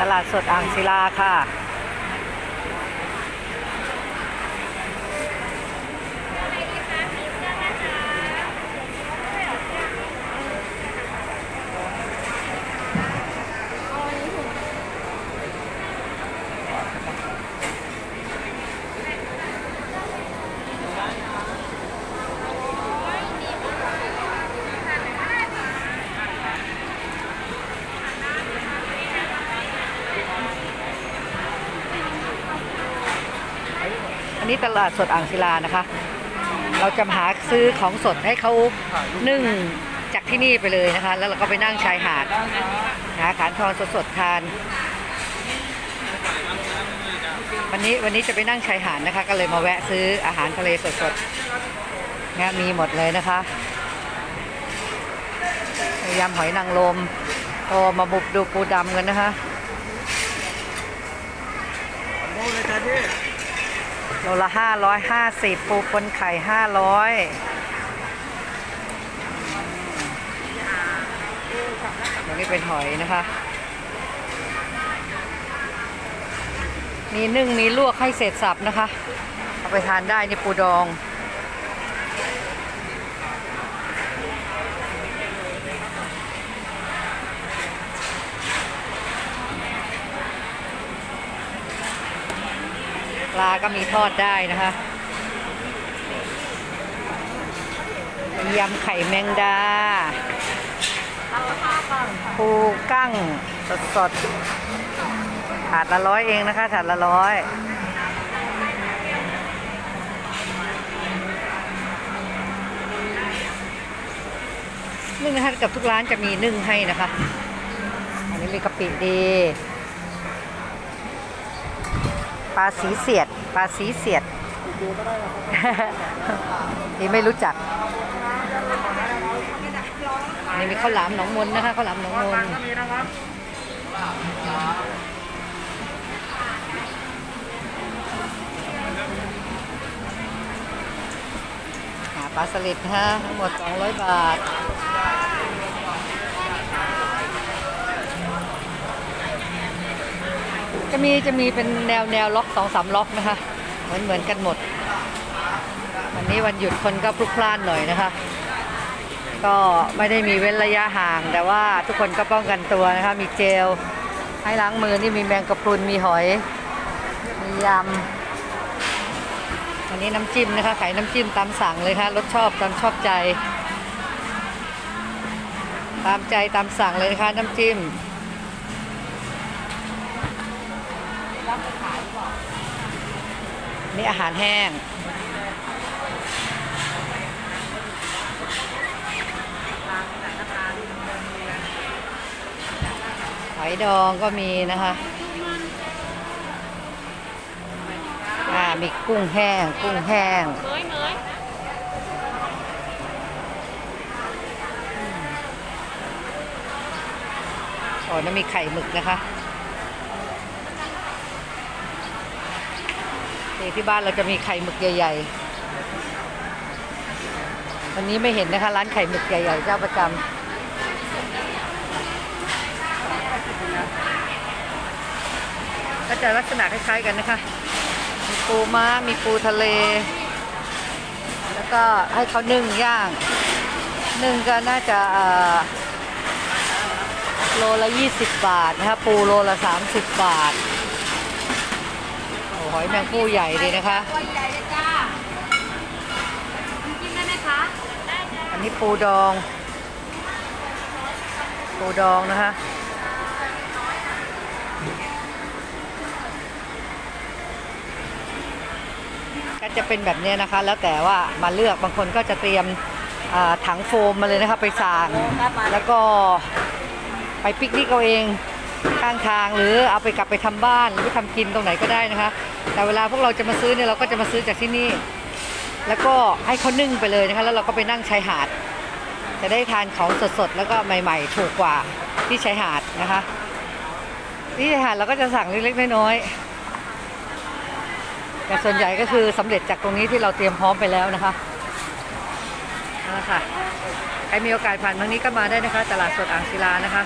ตลาดสดอ่างศิลาค่ะ นนี้ตลาดสดอ่างศิลานะคะ เราจะหาซื้อของสดให้เขานึ่งจากที่นี่ไปเลยนะคะ แล้วเราก็ไปนั่งชายหาดหาขานทองสดๆทาน วันนี้วันนี้จะไปนั่งชายหาดนะคะ ก็เลยมาแวะซื้ออาหารทะเลสดๆนี่มีหมดเลยนะคะยำหอยนางรมโอมาบุกดูปูดำกันนะคะ โอ้เลยจ้ะพี่ โลละห้าร้อยห้าสิบปูปนไข่ห้าร้อยนนี้เป็นหอยนะคะ มีนึ่งมีลวกให้เสร็จสับนะคะ เอาไปทานได้นี่ปูดอง ลาก็มีทอดได้นะคะยำไข่แมงดาปูกั้งสดสดๆถาดละร้อยเองนะคะถาดละร้อยนึ่งนะคะกับทุกร้านจะมีนึ่งให้นะคะ อันนี้มีกะปิดี ปลาสีเสียด ปลาสีเสียดนี่ไม่รู้จัก นี่มีข้าวหลามหนองมนนะคะข้าวหลามหนองมนหาปลาสลิดนะคะทั้งหมด 200 บาท จะมีจะมีเป็นแนวแนวล็อกสองสามล็อกนะคะ เหมือนเหมือนกันหมด วันนี้วันหยุดคนก็พลุกพล่านหน่อยนะคะ ก็ไม่ได้มีเว้นระยะห่าง แต่ว่าทุกคนก็ป้องกันตัวนะคะ มีเจล ให้ล้างมือนี่มีแมงกะพรุนมีหอย มียำอันนี้น้ำจิ้มนะคะ ขายน้ำจิ้มตามสั่งเลยค่ะรสชอบตามชอบใจ ตามใจตามสั่งเลยนะคะน้ำจิ้ม นี่อาหารแห้ง หอยดองก็มีนะคะ อ่า มีกุ้งแห้ง กุ้งแห้ง เมยเมยอ๋อนั่นมีไข่หมึกนะคะ ที่บ้านเราจะมีไข่หมึกใหญ่ๆ วันนี้ไม่เห็นนะคะ ร้านไข่หมึกใหญ่ๆเจ้าประจำก็จะลักษณะคล้ายๆกันนะคะ มีปูม้า มีปูทะเล แล้วก็ให้เขานึ่งย่าง นึ่งก็น่าจะเอ่อโลละ 20 บาทนะคะ ปูโลละ 30 บาท หอยแมงปูใหญ่เลยนะคะ ตัวใหญ่เลยจ้ากินได้ไหมคะอันนี้ปูดอง ปูดองนะคะก็จะเป็นแบบเนี้ยนะคะ แล้วแต่ว่ามาเลือกบางคนก็จะเตรียมอ่าถังโฟมมาเลยนะคะไปสางแล้วก็ไปปิกนิกเอาเองข้างทางหรือเอาไปกลับไปทำบ้านหรือไปทำกินตรงไหนก็ได้นะคะ แต่เวลาพวกเราจะมาซื้อเนี่ยเราก็จะมาซื้อจากที่นี่ แล้วก็ให้เขานึ่งไปเลยนะคะ แล้วเราก็ไปนั่งชายหาด จะได้ทานของสดๆ แล้วก็ใหม่ ๆ ถูกกว่าที่ชายหาดนะคะ ที่ชายหาดเราก็จะสั่งเล็กๆน้อยๆ แต่ส่วนใหญ่ก็คือสำเร็จจากตรงนี้ที่เราเตรียมพร้อมไปแล้วนะคะนั่นแหละค่ะใครมีโอกาสผ่านทางนี้ก็มาได้นะคะ ตลาดสดอ่างศิลานะคะ